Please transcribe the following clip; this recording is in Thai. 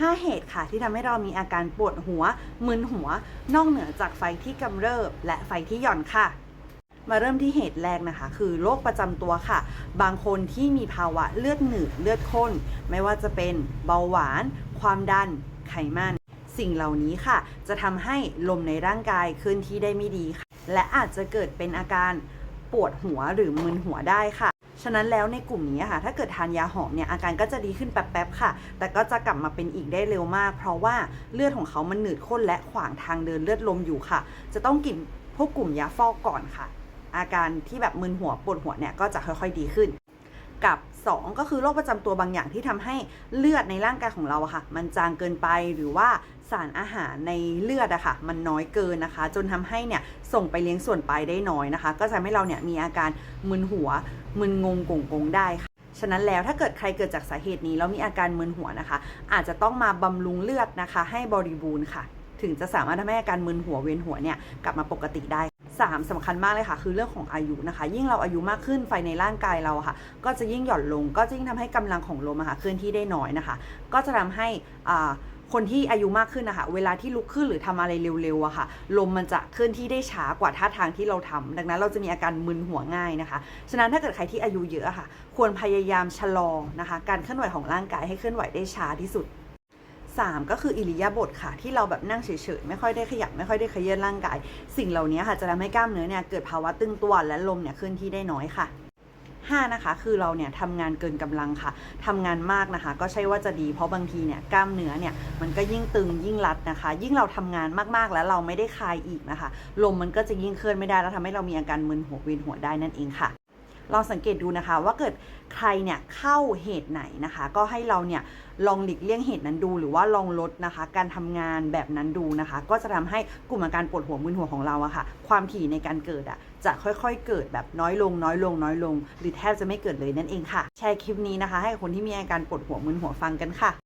5 เหตุค่ะ ที่ทำให้เรามีอาการปวดหัว มึนหัว นอกเหนือจากไฟที่กำเริบ และไฟที่หย่อนค่ะมาเริ่มที่เหตุแรกนะคะ คือโรคประจำตัวค่ะ บางคนที่มีภาวะเลือดหนืดเลือดข้น ไม่ว่าจะเป็นเบาหวาน ความดัน ไขมัน สิ่งเหล่านี้ค่ะ จะทำให้ลมในร่างกายเคลื่อนที่ได้ไม่ดีค่ะ และอาจจะเกิดเป็นอาการปวดหัวหรือมึนหัวได้ค่ะ ฉะนั้นแล้วในกลุ่มนี้ค่ะ ถ้าเกิดทานยาหอมเนี่ยอาการก็จะดีขึ้นแป๊บๆค่ะ แต่ก็จะกลับมาเป็นอีกได้เร็วมาก เพราะว่าเลือดของเขามันหนืดข้นและขวางทางเดินเลือดลมอยู่ค่ะ จะต้องกินพวกกลุ่มยาฟอกก่อนค่ะ อาการที่แบบมึนหัวปวดหัวเนี่ยก็จะค่อยๆดีขึ้น กับ 2 ก็คือโรคประจำตัวบางอย่างที่ทำให้เลือดในร่างกายของเราอะค่ะ มันจางเกินไปหรือว่าสารอาหารในเลือดอะค่ะ มันน้อยเกินนะคะ จนทำให้เนี่ยส่งไปเลี้ยงส่วนปลายได้น้อยนะคะ ก็จะทำให้เราเนี่ยมีอาการมึนหัวมึนงงกงกงได้ค่ะฉะนั้นแล้วถ้าเกิดใครเกิดจากสาเหตุนี้แล้วมีอาการมึนหัวนะคะ อาจจะต้องมาบำรุงเลือดนะคะ ให้บริบูรณ์ค่ะ ถึงจะสามารถทำให้อาการมึนหัวเวียนหัวเนี่ยกลับมาปกติได้ 3สำคัญมากเลยค่ะ คือเรื่องของอายุนะคะ ยิ่งเราอายุมากขึ้นไฟในร่างกายเราค่ะ ก็จะยิ่งหย่อนลง ก็จะยิ่งทำให้กำลังของลมค่ะเคลื่อนที่ได้น้อยนะคะ ก็จะทำให้อ่าคนที่อายุมากขึ้นนะคะ เวลาที่ลุกขึ้นหรือทำอะไรเร็วๆอะค่ะ ลมมันจะเคลื่อนที่ได้ช้ากว่าท่าทางที่เราทำดังนั้นเราจะมีอาการมึนหัวง่ายนะคะ ฉะนั้นถ้าเกิดใครที่อายุเยอะค่ะ ควรพยายามชะลอนะคะ การเคลื่อนไหวของร่างกายให้เคลื่อนไหวได้ช้าที่สุด 3 ก็คืออิริยาบถค่ะ ที่เราแบบนั่งเฉยๆ ไม่ค่อยได้ขยับ ไม่ค่อยได้ขยื่นร่างกาย สิ่งเหล่านี้ค่ะจะทำให้กล้ามเนื้อเนี่ยเกิดภาวะตึงตัวและลมเนี่ยเคลื่อนที่ได้น้อยค่ะ5นะคะคือเราเนี่ยทำงานเกินกำลังค่ะทำงานมากนะคะ ก็ใช่ว่าจะดีเพราะบางทีเนี่ยกล้ามเนื้อเนี่ยมันก็ยิ่งตึงยิ่งรัดนะคะ ยิ่งเราทำงานมากๆแล้วเราไม่ได้คลายอีกนะคะ ลมมันก็จะยิ่งเคลื่อนไม่ได้แล้วทำให้เรามีอาการมึนหัวเวียนหัวได้นั่นเองค่ะ ลองสังเกตดูนะคะ ว่าเกิดใครเนี่ยเข้าเหตุไหนนะคะ ก็ให้เราเนี่ยลองหลีกเลี่ยงเหตุนั้นดู หรือว่าลองลดนะคะ การทำงานแบบนั้นดูนะคะ ก็จะทำให้กลุ่มอาการปวดหัวมึนหัวของเราอะค่ะ ความถี่ในการเกิดอะจะค่อยๆ เกิดแบบน้อยลง น้อยลง น้อยลง หรือแทบจะไม่เกิดเลยนั่นเองค่ะ แชร์คลิปนี้นะคะ ให้คนที่มีอาการปวดหัวมึนหัวฟังกันค่ะ